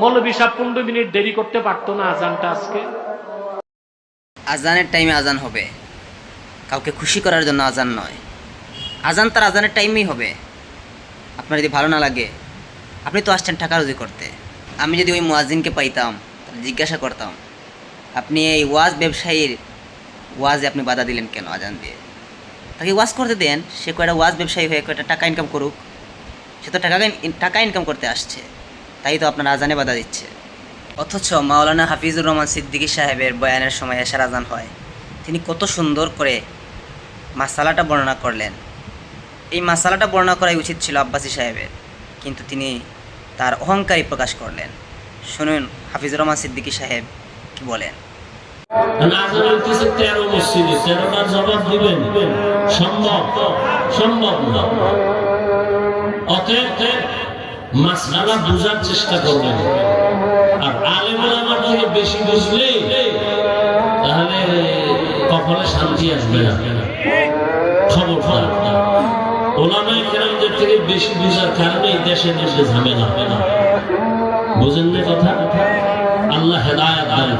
মৌলবী সাহেব পনেরো মিনিট দেরি করতে পারতো না আজানটা আজকে। আজানের টাইমে আজান হবে। কাউকে খুশি করার জন্য আজান নয়। আজান তার আজানের টাইমেই হবে। আপনার যদি ভালো না লাগে, আপনি তো আসছেন টাকা করতে। আমি যদি ওই পাইতাম জিজ্ঞাসা করতাম, আপনি এই ওয়াজ ব্যবসায়ীর ওয়াজে আপনি বাধা দিলেন কেন আজান দিয়ে? তাকে ওয়াজ করতে দেন, সে কয়টা ওয়াজ ব্যবসায়ী হয়ে কয়টা টাকা ইনকাম করুক, সে তো টাকা টাকা ইনকাম করতে আসছে। তাই তো আপনার আজানে বাধা দিচ্ছে। অথচ মাওলানা হাফিজুর রহমান সিদ্দিকী সাহেবের বয়ানের সময় এশার আজান হয়। তিনি কত সুন্দর করে মাসালাটা বর্ণনা করলেন। এই মাসালাটা বর্ণনা করাই উচিত ছিল আব্বাসী সাহেবের। কিন্তু তিনি তার অহংকারই প্রকাশ করলেন। শুনুন হাফিজুর রহমান সিদ্দিকী সাহেব কি বলেন। সম্ভব সম্ভব না। মাসআলা বোঝার চেষ্টা করবেন। আর আলেমরা আমার থেকে বেশি বুঝলে, তাহলে কখনো শান্তি আসবে না। খবর কেরামদের থেকে বেশি দেশে হবে না বুঝেন কথা? আল্লাহ হেদায়াত দান